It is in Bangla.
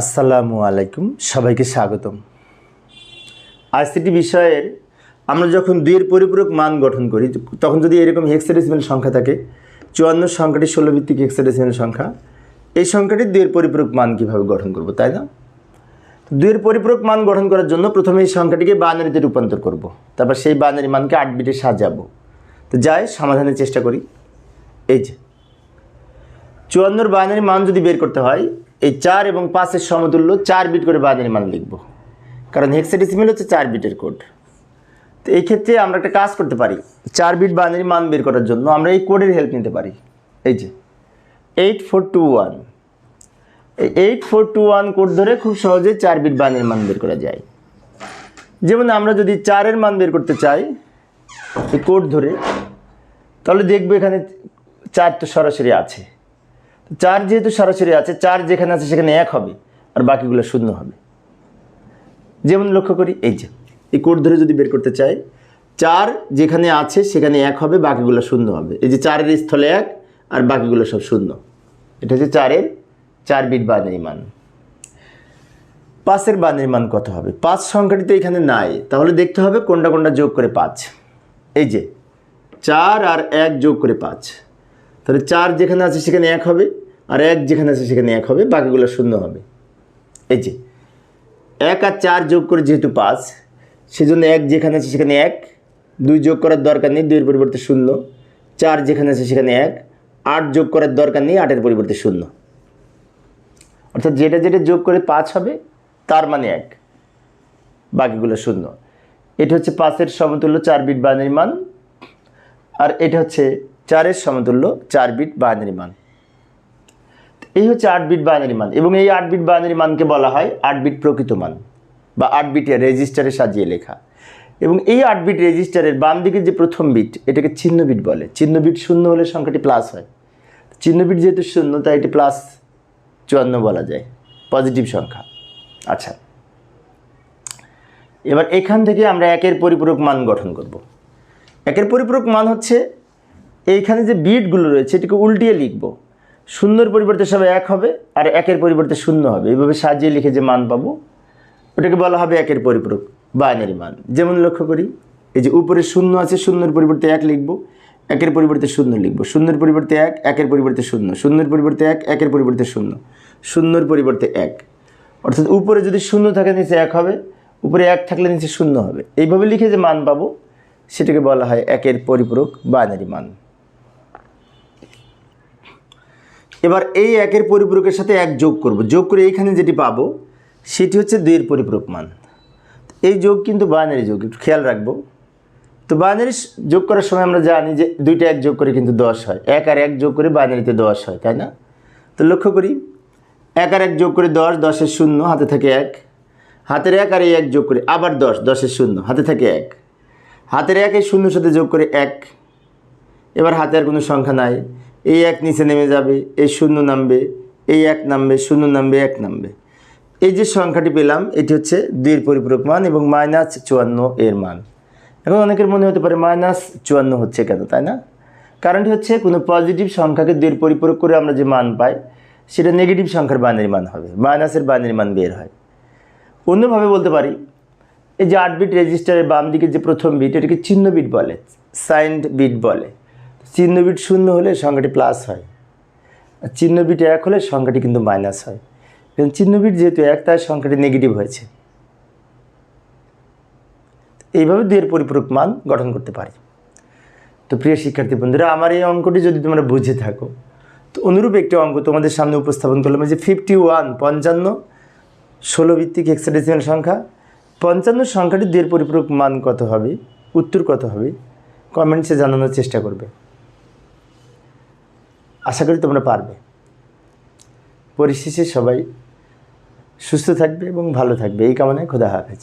আসসালামু আলাইকুম, সবাইকে স্বাগতম। আইসিটি বিষয়ের আমরা যখন দুইয়ের পরিপূরক মান গঠন করি, তখন যদি এরকম হেক্সাডেসিমেল সংখ্যা থাকে, চুয়ান্ন সংখ্যাটি ষোলো ভিত্তিক হেক্সাডেসিমেল সংখ্যা, এই সংখ্যাটি দুইয়ের পরিপূরক মান কীভাবে গঠন করব, তাই না? দুইয়ের পরিপূরক মান গঠন করার জন্য প্রথমে এই সংখ্যাটিকে বানারিতে রূপান্তর করব। তারপর সেই বানারি মানকে আট বিটে সাজাবো। তো যাই, সমাধানের চেষ্টা করি। এই যে, চুয়ান্নর বাইনারি মান যদি বের করতে হয় এই চার এবং পাঁচের সমতুল্য চার বিট করে বাইনারি মান লিখব। কারণ হেক্সাডেসিমেল হচ্ছে চার বিটের কোড তো এই ক্ষেত্রে আমরা একটা কাজ করতে পারি। চার বিট বাইনারি মান বের করার জন্য আমরা এই কোডের হেল্প নিতে পারি। এই যে এইট ফোর টু ওয়ান এই eight four two one code ধরে খুব সহজে চার বিট বাইনারি মান বের করা যায়। যেমন আমরা যদি চারের মান বের করতে চাই, এই কোড ধরে, তাহলে দেখব এখানে চার তো সরাসরি আছে। চার যেহেতু সরাসরি আছে, চার যেখানে আছে সেখানে এক হবে, আর বাকিগুলো শূন্য হবে। যেমন লক্ষ্য করি, এই যে, এই কোড ধরে যদি বের করতে চাই, চার যেখানে আছে সেখানে এক হবে, বাকিগুলো শূন্য হবে। এই যে চারের স্থলে এক, আর বাকিগুলো সব শূন্য। এটা হচ্ছে চারের, চার বিট বাইনারি মান পাঁচের বাইনারি মান কত হবে? পাঁচ সংখ্যাটি তো এখানে নাই, তাহলে দেখতে হবে কোনটা কোনটা যোগ করে পাঁচ। এই যে, চার আর এক যোগ করে পাঁচ। তাহলে চার যেখানে আছে সেখানে এক হবে, আর এক যেখানে আছে সেখানে এক হবে, বাকিগুলো শূন্য হবে। এই যে, এক আর চার যোগ করে যেহেতু পাঁচ, সেজন্য এক যেখানে আছে সেখানে এক, দুই যোগ করার দরকার নেই, দুইয়ের পরিবর্তে শূন্য, চার যেখানে আছে সেখানে এক, আট যোগ করার দরকার নেই, আটের পরিবর্তে শূন্য। অর্থাৎ যেটা যেটা যোগ করে পাঁচ হবে, তার মানে এক, বাকিগুলো শূন্য। এটা হচ্ছে পাঁচের সমতুল্য চার বিট বাইনারি মান, আর এটা হচ্ছে চারের সমতুল্য চার বিট বাইনারি মান। এই হচ্ছে আট বিট বাইনারি মান এবং এই আট বিট বাইনারি মানকে বলা হয় আট বিট প্রকৃত মান বা আট বিটের রেজিস্টারে সাজিয়ে লেখা। এবং এই আট বিট রেজিস্টারের বাম দিকে যে প্রথম বিট, এটাকে চিহ্ন বিট বলে। চিহ্ন বিট শূন্য হলে সংখ্যাটি প্লাস হয়। চিহ্ন বিট যেহেতু শূন্য, তাই এটি প্লাস চুয়ান্ন বলা যায়। পজিটিভ সংখ্যা। আচ্ছা। এবার এখান থেকে আমরা একের পরিপূরক মান গঠন করব। একের পরিপূরক মান হচ্ছে এইখানে যে বিটগুলো রয়েছে, এটিকে উল্টিয়ে লিখব। শূন্যর পরিবর্তে সব এক হবে, আর একের পরিবর্তে শূন্য হবে। এইভাবে সাজিয়ে লিখে যে মান পাবো, ওটাকে বলা হবে একের পরিপূরক বাইনারি মান। যেমন লক্ষ্য করি, এই যে উপরে শূন্য আছে, শূন্যের পরিবর্তে এক লিখব, একের পরিবর্তে শূন্য লিখব। শূন্যের পরিবর্তে এক, একের পরিবর্তে শূন্য। শূন্যের পরিবর্তে এক, একের পরিবর্তে শূন্য। শূন্যর পরিবর্তে এক। অর্থাৎ উপরে যদি শূন্য থাকে, নিচে এক হবে। উপরে এক থাকলে নিচে শূন্য হবে। এইভাবে লিখে যে মান পাবো, সেটাকে বলা হয় একের পরিপূরক বাইনারি মান। এবার এই একের পরিপূরকের সাথে এক যোগ করব। যোগ করে এইখানে যেটি পাবো, সেটি হচ্ছে দুইয়ের পরিপূরক মান। এই যোগ কিন্তু বাইনারি যোগ, একটু খেয়াল রাখব। তো বাইনারি যোগ করার সময় আমরা জানি যে দুইটা এক যোগ করে কিন্তু দশ হয়। এক আর এক যোগ করে বাইনারিতে দশ হয়, তাই না? তো লক্ষ্য করি, এক আর এক যোগ করে দশ, দশের শূন্য, হাতে থাকে এক। হাতের এক আর এই এক যোগ করে আবার দশ, দশের শূন্য, হাতে থাকে এক। হাতের এক এই শূন্যর সাথে যোগ করে এক। এবার হাতে আর কোনো সংখ্যা নাই। এই এক নিচে নেমে যাবে, এই শূন্য নামবে, এই এক নামবে, শূন্য নামবে, এক নামবে। এই যে সংখ্যাটি পেলাম, এটি হচ্ছে দুইয়ের পরিপূরক মান এবং মাইনাস চুয়ান্ন এর মান। এখন অনেকের মনে হতে পারে মাইনাস চুয়ান্ন হচ্ছে কেন, তাই না? কারণটি হচ্ছে কোনো পজিটিভ সংখ্যাকে দুইয়ের পরিপূরক করে আমরা যে মান পাই, সেটা নেগেটিভ সংখ্যার বাইনারি মান হবে, মাইনাসের বাইনারি মান বের হয়। অন্যভাবে বলতে পারি, এই যে আট বিট রেজিস্টারের বাম দিকে যে প্রথম বিট, এটাকে চিহ্ন বিট বলে, সাইন্ড বিট বলে। চিহ্ন বিট শূন্য হলে সংখ্যাটি প্লাস হয়। আর চিহ্ন বিট এক হলে সংখ্যাটি কিন্তু মাইনাস হয়। কারণ চিহ্ন বিট যেহেতু এক, তাই সংখ্যাটি নেগেটিভ হয়েছে। এইভাবে দুইয়ের পরিপূরক মান গঠন করতে পারি। তো প্রিয় শিক্ষার্থী বন্ধুরা, আমার এই অঙ্কটি যদি তোমরা বুঝে থাকো, তো অনুরূপ একটি অঙ্ক তোমাদের সামনে উপস্থাপন করলাম যে ফিফটি ওয়ান পঞ্চান্ন, ষোলো ভিত্তিক হেক্সাডেসিমাল সংখ্যা। পঞ্চান্ন সংখ্যাটি দুইয়ের পরিপূরক মান কত হবে, উত্তর কত হবে কমেন্টসে জানানোর চেষ্টা করবে। আশা করি তোমরা পারবে। পরিশেষে সবাই সুস্থ থাকবে এবং ভালো থাকবে। এই কামনায় খোদা হাফেজ।